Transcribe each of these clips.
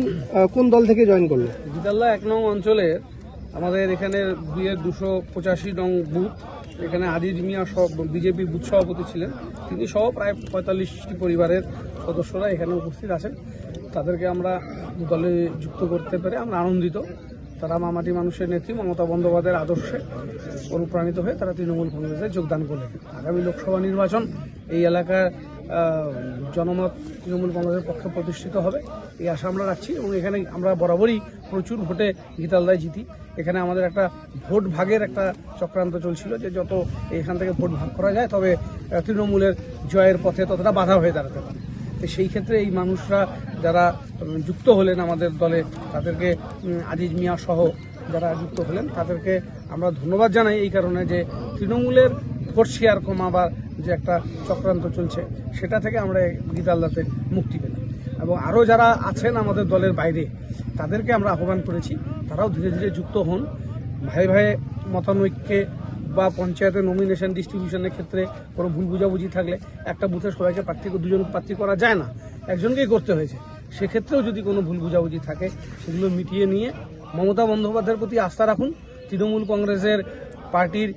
আহ, কোন দল থেকে জয়েন করল? জিতাল্লা এক নং অঞ্চলে আমাদের এখানে বিয়ের দুশো পঁচাশি নং বুথ। এখানে আজিজ মিয়া সব বিজেপি বুথ সভাপতি ছিলেন। তিনি সহ প্রায় পঁয়তাল্লিশটি পরিবারের সদস্যরা এখানে উপস্থিত আছেন। তাদেরকে আমরা দলে যুক্ত করতে পেরে আমরা আনন্দিত। তারা মামাটি মানুষের নেত্রী, মমতা বন্দ্যোপাধ্যায়ের আদর্শে অনুপ্রাণিত হয়ে তারা তৃণমূল কংগ্রেসে যোগদান করলেন। আগামী লোকসভা নির্বাচন এই এলাকার জনমত তৃণমূল কংগ্রেসের পক্ষে প্রতিষ্ঠিত হবে, এই আশা আমরা রাখছি এবং এখানে আমরা বরাবরই প্রচুর ভোটে গীতালদায় জিতি। এখানে আমাদের একটা ভোট ভাগের একটা চক্রান্ত চলছিল যে যত এখান থেকে ভোট ভাগ করা যায়, তবে তৃণমূলের জয়ের পথে ততটা বাধা হয়ে দাঁড়াতে পারে। তো সেই ক্ষেত্রে এই মানুষরা যারা যুক্ত হলেন আমাদের দলে, তাদেরকে আজিজ মিয়া সহ যারা যুক্ত হলেন, তাদেরকে আমরা ধন্যবাদ জানাই এই কারণে যে তৃণমূলের ভোট শেয়ার কমাবার যে একটা চক্রান্ত চলছে, সেটা থেকে আমরা গীতালদাতে মুক্তি পেলাম। এবং আরও যারা আছেন আমাদের দলের বাইরে, তাদেরকে আমরা আহ্বান করেছি, তারাও ধীরে ধীরে যুক্ত হন। ভাই ভাই মতানৈক্যে বা পঞ্চায়েতের নমিনেশন ডিস্ট্রিবিউশনের ক্ষেত্রে কোনো ভুল বুঝাবুঝি থাকলে একটা বুথে সবাইকে প্রার্থী দুজন প্রার্থী করা যায় না। একজনকেই করতে হয়েছে। সেক্ষেত্রেও যদি কোনো ভুল বুঝাবুঝি থাকে, সেগুলো মিটিয়ে নিয়ে মমতা বন্দ্যোপাধ্যায়ের প্রতি আস্থা রাখুন। তৃণমূল কংগ্রেসের পার্টির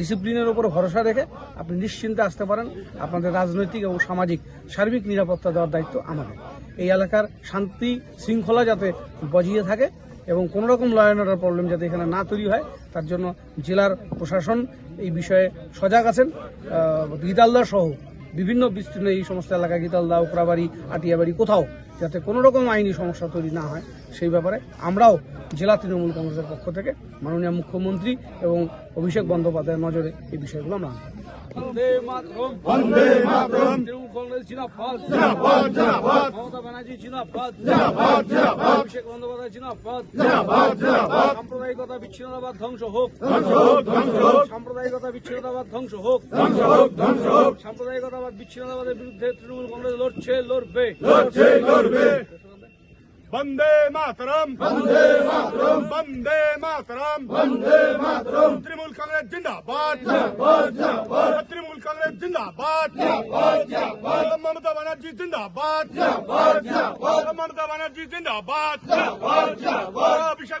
ডিসিপ্লিনের ওপর ভরসা রেখে আপনি নিশ্চিন্তে আসতে পারেন। আপনাদের রাজনৈতিক এবং সামাজিক, সার্বিক নিরাপত্তা দেওয়ার দায়িত্ব আমাদের। এই এলাকার শান্তি শৃঙ্খলা যাতে বজিয়ে থাকে এবং কোনো রকম ল অ্যান্ড অর্ডার প্রবলেম যাতে এখানে না তৈরি হয়, তার জন্য জেলার প্রশাসন এই বিষয়ে সজাগ আছেন গীতালদা সহ বিভিন্ন বিস্তীর্ণ এই সমস্ত এলাকায় গীতালদা, ওকরাবাড়ি, আটিয়াবাড়ি কোথাও যাতে কোনো রকম আইনি সমস্যা তৈরি না হয়, সেই ব্যাপারে আমরাও জেলা তৃণমূল কংগ্রেসের পক্ষ থেকে মাননীয় মুখ্যমন্ত্রী এবং অভিষেক বন্দ্যোপাধ্যায়ের নজরে এই বিষয়গুলো আমরা। বন্দে মাতরম। বন্দে মাতরম। ধ্বংস হোক। সাম্প্রদায়িকতা বিচ্ছিন্নতাবাদ ধ্বংস হোক। সাম্প্রদায়িকতাবাদ বিরুদ্ধে কংগ্রেস লড়ছে বন্দে মাতরম। বন্দে মাতরম। তৃণমূল কংগ্রেস জিন্দাবাদ। তৃণমূল কংগ্রেস জিন্দাবাদ। মমতা ব্যানার্জি জিন্দাবাদ। মমতা ব্যানার্জি জিন্দাবাদ। অভিষেক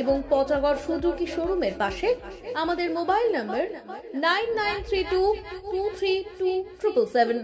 এবং পচাগড় সুজুকি শোরুমের পাশে? আমাদের mobile number nine nine three two two three two triple seven.